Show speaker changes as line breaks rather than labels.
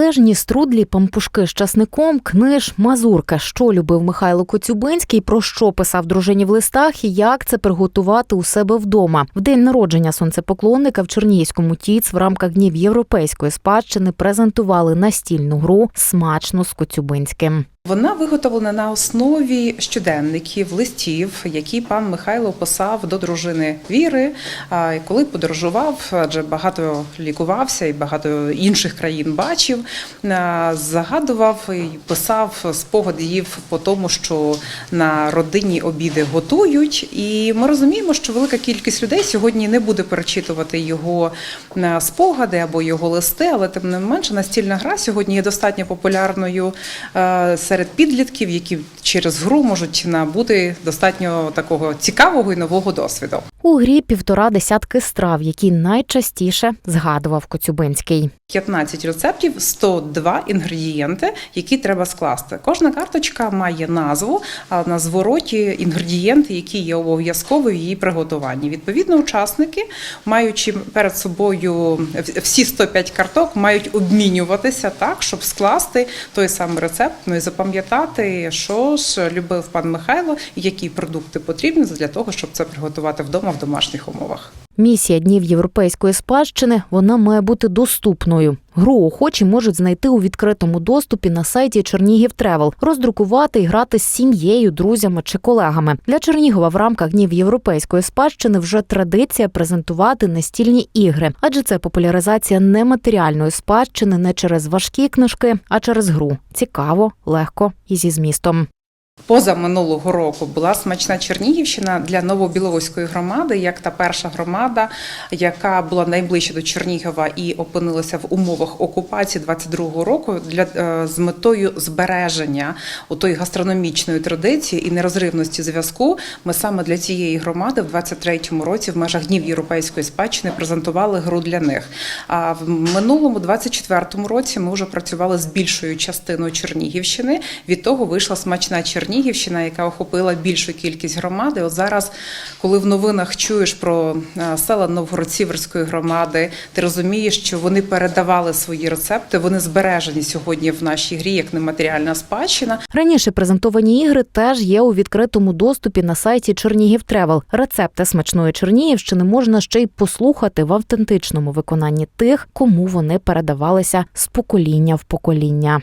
Належні струдлі, пампушки з часником, книж, мазурка. Що любив Михайло Коцюбинський, про що писав дружині в листах і як це приготувати у себе вдома. В день народження сонцепоклонника в Чернігівському ТІЦ в рамках днів європейської спадщини презентували настільну гру смачно з Коцюбинським.
Вона виготовлена на основі щоденників, листів, які пан Михайло писав до дружини Віри, коли подорожував, адже багато лікувався і багато інших країн бачив. Загадував і писав спогадів по тому, що на родинні обіди готують. І ми розуміємо, що велика кількість людей сьогодні не буде перечитувати його спогади або його листи, але тим не менше настільна гра сьогодні є достатньо популярною е, серед підлітків, які через гру можуть набути достатньо такого цікавого і нового досвіду.
У грі півтора десятки страв, які найчастіше згадував Коцюбинський.
15 рецептів, 102 інгредієнти, які треба скласти. Кожна карточка має назву, а на звороті інгредієнти, які є обов'язкові в її приготуванні. Відповідно, учасники, маючи перед собою всі 105 карток, мають обмінюватися так, щоб скласти той самий рецепт, ну і запам'ятати, що ж любив пан Михайло, і які продукти потрібні для того, щоб це приготувати вдома в домашніх умовах.
Місія днів європейської спадщини вона має бути доступною. Гру охочі можуть знайти у відкритому доступі на сайті Чернігів Тревел, роздрукувати і грати з сім'єю, друзями чи колегами. Для Чернігова в рамках днів європейської спадщини вже традиція презентувати настільні ігри, адже це популяризація нематеріальної спадщини не через важкі книжки, а через гру. Цікаво, легко і зі змістом.
Поза минулого року була смачна Чернігівщина для Новобіловської громади, як та перша громада, яка була найближче до Чернігова і опинилася в умовах окупації 22-го року для е, з метою збереження тої гастрономічної традиції і нерозривності зв'язку. Ми саме для цієї громади в 23-му році в межах днів європейської спадщини презентували гру для них. А в минулому 24-му році ми вже працювали з більшою частиною Чернігівщини. Від того вийшла смачна Чернігівщина, яка охопила більшу кількість громади. От зараз, коли в новинах чуєш про е, села Новгород-Сіверської громади, ти розумієш, що вони передавали свої рецепти. Вони збережені сьогодні в нашій грі як нематеріальна спадщина.
Раніше презентовані ігри теж є у відкритому доступі на сайті Чернігів Тревел. Рецепти смачної Чернігівщини можна ще й послухати в автентичному виконанні тих, кому вони передавалися з покоління в покоління.